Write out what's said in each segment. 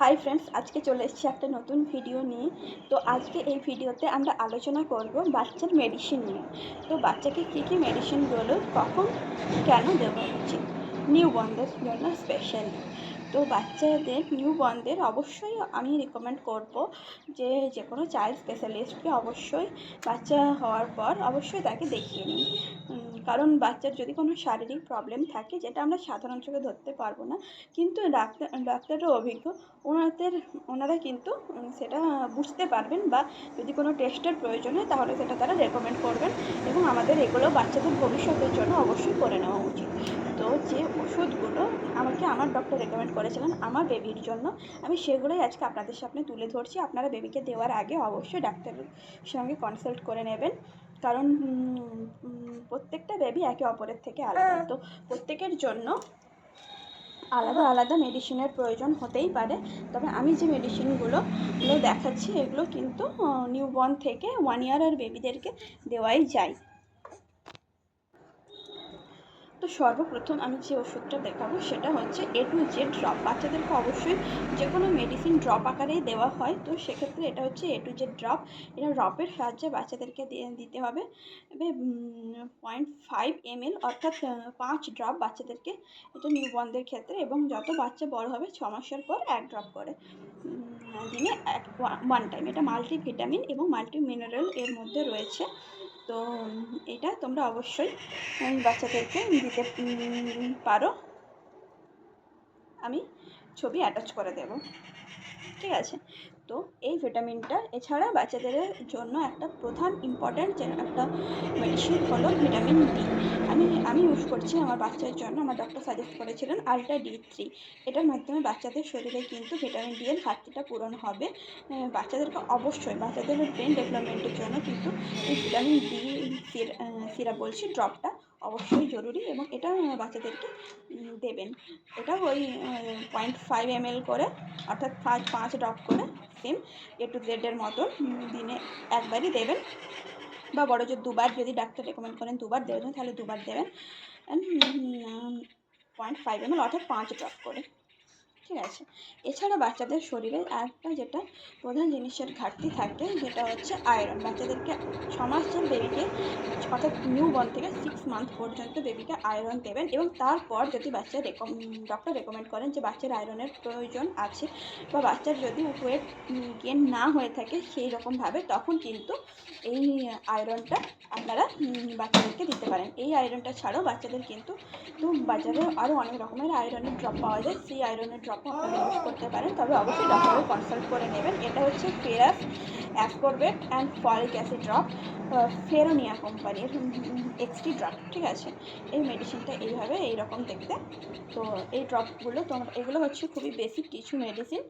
Hi friends আজকে চলে এসেছি একটা নতুন ভিডিও নিয়ে। তো আজকে এই ভিডিওতে আমরা আলোচনা করব বাচ্চার মেডিসিন নিয়ে। তো বাচ্চাকে কী কী মেডিসিনগুলো কখন, কেন দেওয়া উচিত? নিউ বন্ধের জন্য স্পেশালি তো বাচ্চাদের নিউ বন্ধের অবশ্যই আমি রেকমেন্ড করব যে যে কোনো চাইল্ড স্পেশালিস্টকে অবশ্যই বাচ্চা হওয়ার পর অবশ্যই তাকে দেখিয়ে নিন। কারণ বাচ্চার যদি কোনো শারীরিক প্রবলেম থাকে, যেটা আমরা সাধারণ চোখে ধরতে পারব না, কিন্তু ডাক্তার, ডাক্তাররা অভিজ্ঞ, ওনাদের, ওনারা কিন্তু সেটা বুঝতে পারবেন বা যদি কোনো টেস্টের প্রয়োজন হয়, তাহলে সেটা তারা রেকমেন্ড করবেন এবং আমাদের এগুলো বাচ্চাদের ভবিষ্যতের জন্য অবশ্যই করে নেওয়া উচিত। যে ওষুধগুলো আমাকে আমার ডক্টর রেকমেন্ড করেছিলেন আমার বেবির জন্য, আমি সেগুলোই আজকে আপনাদের সামনে তুলে ধরছি। আপনারা বেবিকে দেওয়ার আগে অবশ্যই ডাক্তারের সঙ্গে কনসাল্ট করে নেবেন। কারণ প্রত্যেকটা বেবি একে অপরের থেকে আলাদা। তো প্রত্যেকের জন্য আলাদা আলাদা মেডিসিনের প্রয়োজন হতেই পারে। তবে আমি যে মেডিসিনগুলো গুলো দেখাচ্ছি, এগুলো কিন্তু নিউবর্ন থেকে ওয়ান ইয়ারের বেবিদেরকে দেওয়াই যায়। তো সর্বপ্রথম আমি যে ওষুধটা দেখাবো সেটা হচ্ছে এ টু জেড ড্রপ বাচ্চাদেরকে অবশ্যই যে কোনো মেডিসিন ড্রপ আকারেই দেওয়া হয়। তো সেক্ষেত্রে এটা হচ্ছে এ টু জেড ড্রপ এটা ড্রপের সাহায্যে বাচ্চাদেরকে দিতে হবে। পয়েন্ট ফাইভ এম এল অর্থাৎ পাঁচ ড্রপ বাচ্চাদেরকে এটা নিউবর্নদের ক্ষেত্রে এবং যত বাচ্চা বড় হবে ছ মাসের পর এক ড্রপ করে। দিনে এক ওয়ান টাইম এটা মাল্টিভিটামিন এবং মাল্টি মিনারেল এর মধ্যে রয়েছে। তো এটা তোমরা অবশ্যই বাচ্চাদেরকে দিতে পারো। আমি ছবি অ্যাটাচ করে দেব। ঠিক আছে? তো এই ভিটামিনটা এছাড়া বাচ্চাদের জন্য একটা প্রধান ইম্পর্ট্যান্ট একটা মেডিসিন হলো ভিটামিন ডি আমি আমি ইউজ করছি আমার বাচ্চার জন্য, আমার ডক্টর সাজেস্ট করেছিলেন আলট্রা ডি থ্রি এটার মাধ্যমে বাচ্চাদের শরীরে কিন্তু ভিটামিন ডি এর ঘাটতিটা পূরণ হবে। বাচ্চাদেরকে অবশ্যই, বাচ্চাদের ব্রেন ডেভেলপমেন্টের জন্য কিন্তু এই ভিটামিন ডি সিরাপ বলছি ড্রপটা অবশ্যই জরুরি এবং এটা বাচ্চাদেরকে দেবেন। এটা ওই পয়েন্ট ফাইভ এম করে, অর্থাৎ পাঁচ পাঁচ ড্রপ করে সেম এ টু জেডের মতন দিনে একবারই দেবেন। বা বড় জোর দুবার যদি ডাক্তার রেকমেন্ড করেন দুবার দেবেন, তাহলে দুবার দেবেন। পয়েন্ট ফাইভ এম অর্থাৎ পাঁচ ড্রপ করে। ঠিক আছে। এছাড়া বাচ্চাদের শরীরে আরেকটা যেটা প্রধান জিনিসের ঘাটতি থাকে, যেটা হচ্ছে আয়রন বাচ্চাদেরকে ছ মাসের বেবিকে অর্থাৎ নিউ বর্ন থেকে সিক্স মান্থ পর্যন্ত বেবিকে আয়রন দেবেন এবং তারপর যদি বাচ্চা রেকম ডক্টর রেকমেন্ড করেন যে বাচ্চার আয়রনের প্রয়োজন আছে বা বাচ্চার যদি ওয়েট গেন না হয়ে থাকে সেই রকমভাবে তখন কিন্তু এই আয়রনটা আপনারা বাচ্চাদেরকে দিতে পারেন। এই আয়রনটা ছাড়াও বাচ্চাদের কিন্তু বাজারে আরও অনেক রকমের আয়রনের ড্রপ পাওয়া যায়। সেই আয়রনের ড্রপও আপনারা ইউজ করতে পারেন, তবে অবশ্যই ডক্টরের কনসাল্ট করে নেবেন। এটা হচ্ছে ferrous ascorbate and folic acid drop Feronia কোম্পানির এক্সটি ড্রপ ঠিক আছে? এই মেডিসিনটা এইভাবে এইরকম দেখতে। তো এই ড্রপগুলো তোমরা এগুলো হচ্ছে খুবই বেসিক কিছু মেডিসিন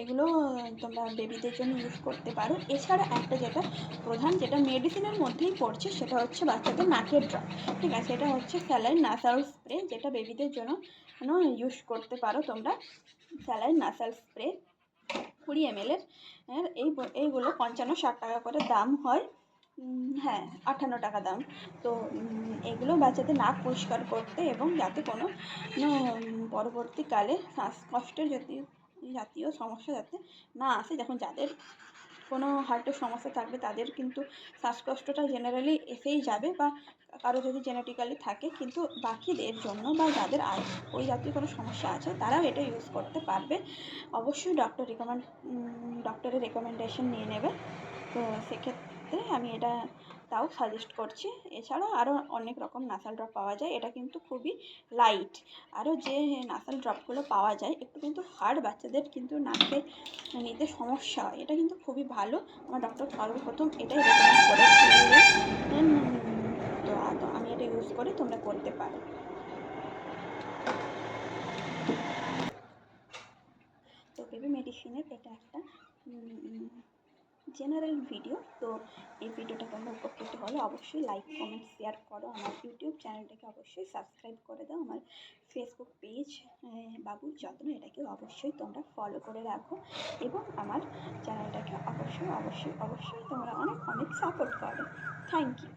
এগুলো তোমরা বেবিদের জন্য ইউজ করতে পারো। এছাড়া একটা যেটা প্রধান, যেটা মেডিসিনের মধ্যেই পড়ছে, সেটা হচ্ছে বাচ্চাদের নাকের ড্রপ ঠিক আছে? এটা হচ্ছে স্যালাইন নাসাল স্প্রে যেটা বেবিদের জন্য ইউজ করতে পারো তোমরা। স্যালাইন, নাসাল স্প্রে, কুড়ি এম এমএলের এই এইগুলো পঞ্চান্ন ষাট টাকা করে দাম হয়। হ্যাঁ আটান্ন টাকা দাম। তো এগুলো বাচ্চাদের নাক পরিষ্কার করতে এবং যাতে কোনো পরবর্তীকালে শ্বাসকষ্টের যদি জাতীয় সমস্যা যাতে না আসে, যখন যাদের কোনো হার্টের সমস্যা থাকবে, তাদের কিন্তু শ্বাসকষ্টটা জেনারেলি এসেই যাবে বা কারও যদি জেনেটিক্যালি থাকে, কিন্তু বাকিদের জন্য বা যাদের ওই জাতীয় কোনো সমস্যা আছে, তারাও এটা ইউজ করতে পারবে। অবশ্যই ডক্টর রেকমেন্ড ডক্টরের রেকমেন্ডেশন নিয়ে নেবে। তো সেক্ষেত্রে আমি এটা তাও সাজেস্ট করছি। এছাড়াও আরও অনেক রকম নাসাল ড্রপ পাওয়া যায়, এটা কিন্তু খুবই লাইট আরও যে নাসাল ড্রপগুলো পাওয়া যায়, একটু কিন্তু হার্ড বাচ্চাদের কিন্তু নাকে নিতে সমস্যা হয়। এটা কিন্তু খুবই ভালো। আমার ডক্টর সর্বপ্রথম এটাই রেকমেন্ড করেছিলেন তো আমি এটা ইউজ করি তোমরা করতে পারো। তো বেবি মেডিসিনের এটা একটা জেনারেল ভিডিও তো এই ভিডিওটা তোমরা উপকৃত হলে অবশ্যই লাইক কমেন্ট শেয়ার করো আমার ইউটিউব চ্যানেলটাকে অবশ্যই সাবস্ক্রাইব করে দাও। আমার ফেসবুক পেজ বাবুর যত্ন এটাকে অবশ্যই তোমরা ফলো করে রাখো এবং আমার চ্যানেলটাকে অবশ্যই অবশ্যই অবশ্যই তোমরা অনেক অনেক সাপোর্ট করো। Thank you